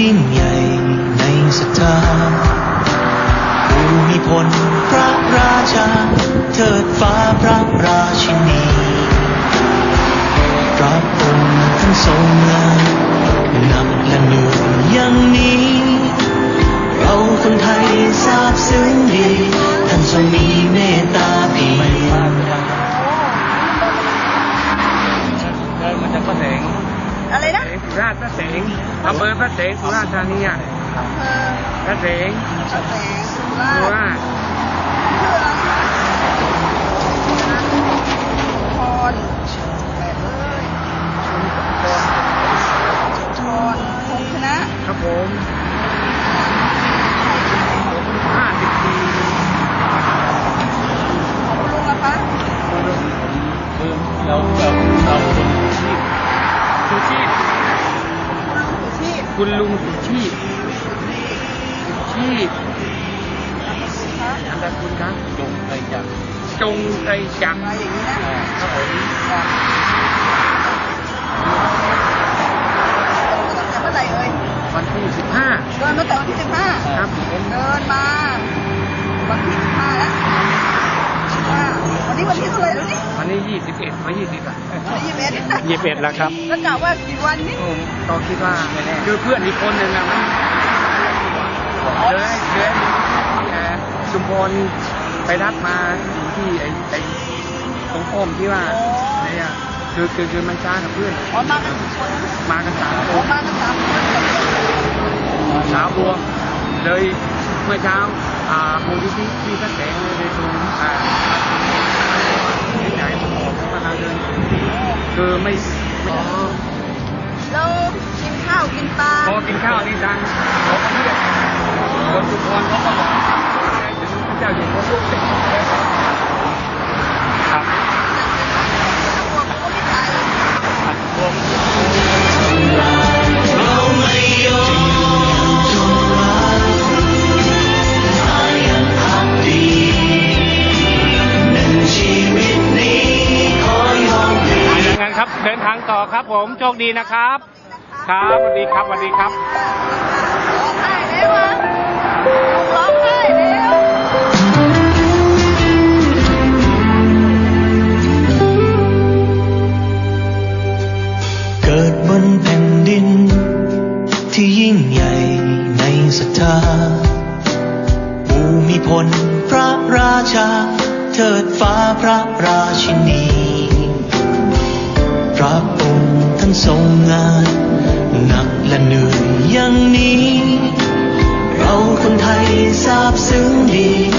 ยิ่งใหญ่ในสัจธาภูมิพลพระราชาเทิดฟ้าพระราชินีพระองค์ท่านทรงงานนักและเหนื่อยอย่างนี้ เราคนไทยทราบซึ้งดี ท่านทรงมี พระแสงสุราษฎร์ธานีอะอำเภอพระแสงพระแสงสุราสุษฎร์ราษฎร์พรแบบเอ้ยพรพงษ์ชนะครับผมห้าสิบปีของคุณลุงนะคะคือเราเราเราสุชีพคุณลุงสุชีพ คุณลุงสุชีพสุชีพคะนามสกุลครับจงใจจักจงใจจักมาอย่างนี้นะครับผมตั้งแต่เมื่อไหร่เอ่ยวันที่สิบห้าเดินมาแต่วันที่สิบห้าครับผมเดินมาวันที่สิบห้าแล้วว่าวันนี้วันที่เท่าไหร่แล้วนี่วันนี้ยี่สิบเอ็ดมายี่สิบอะวันที่ยี่สิบเอ็ด ยี่สิบเอ็ดแล้วครับแล้วกะว่ากี่วันนี่ผมก็คิดว่าคือเพื่อนอีกคนหนึ่งนะมันเลยเลยเอ่อชุมพรไปรับมาอยู่ที่ไอ้ไอ้ตรงอ้อมที่ว่าเนี่ยคือคือคือมันช้ากับเพื่อนอ๋อมากันกี่คนนะมากันสามคอ๋อนมากันสามคนสาวบัวเลยเมื่อเช้าอ่ามูลที่ที่พระแสงเลยไปดูอ่าที่ไหนผมออกมาทางเดิน คือไม่ไม่แล้วกินข้าวกินปลาพอกินข้าวนี่ดังขอเพื่อนคนทุกคนเขาก็บอกถึงพระเจ้าอยู่หัวลูกเสร็จ ครับผมโชคดีนะครับ ครับสวัสดีครับสวัสดีครับร้องไห้แล้วร้องไห้แล้วเกิดบนแผ่นดิน ที่ยิ่งใหญ่ในศรัทธาภูมิพลพระราชา เทิดฟ้าพระราชินี พระ ท่านทรงงานหนักและเหนื่อยอย่างนี้ เราคนไทยทราบซึ้งดี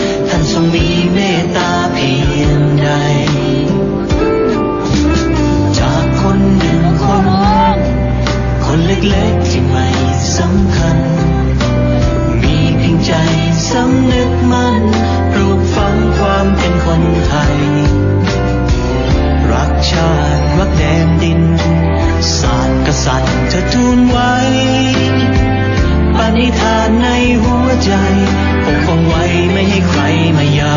ใจปกป้องไว้ไม่ให้ใครมาย่